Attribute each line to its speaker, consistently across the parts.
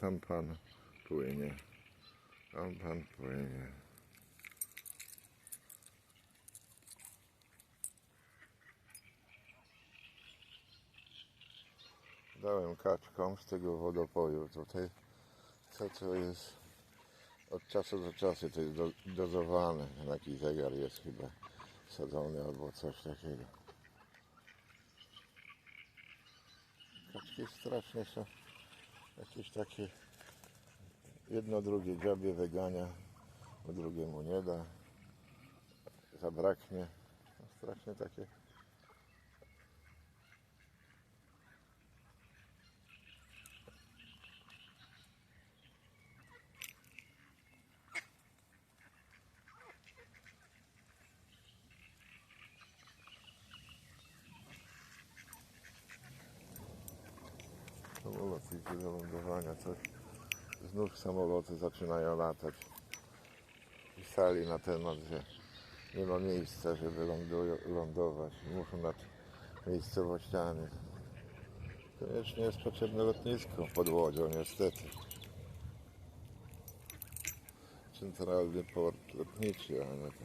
Speaker 1: tam pan płynie. Tam pan płynie. Dałem kaczkom z tego wodopoju tutaj. Co to jest? Od czasu do czasu to jest do, dozowane. Taki zegar jest chyba sadzony albo coś takiego. Kaczki strasznie są jakieś takie jedno drugie dziabie wegania, bo drugiemu nie da. Zabraknie. No, strasznie takie Samolot idzie do lądowania, coś. Znów samoloty zaczynają latać. Pisali na temat, że nie ma miejsca, żeby lądują- lądować. Muszą nad miejscowościami. Koniecznie jest potrzebne lotnisko pod Łodzią, niestety. Centralny port lotniczy, ale to...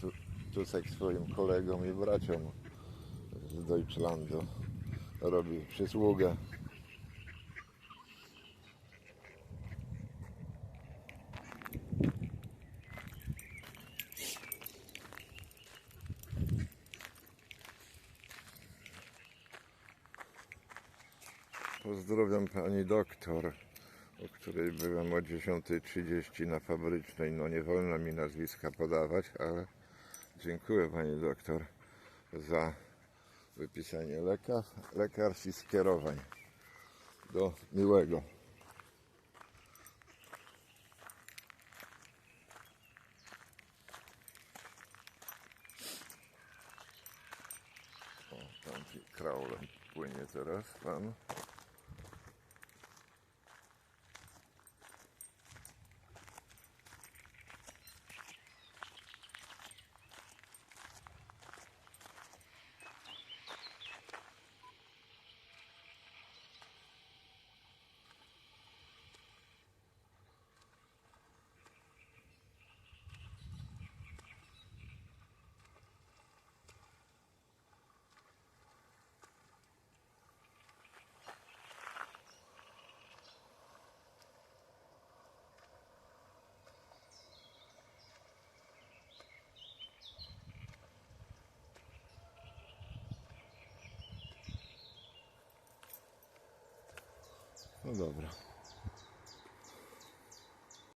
Speaker 1: Tu, Tusek swoim kolegom i braciom z Deutschlandu robi przysługę. Pozdrawiam pani doktor, o której byłem o 10.30 na fabrycznej. No nie wolno mi nazwiska podawać, ale dziękuję pani doktor za wypisanie lekarz, lekarstw i skierowań. Do miłego. O, tam kraulem płynie teraz pan. No dobra.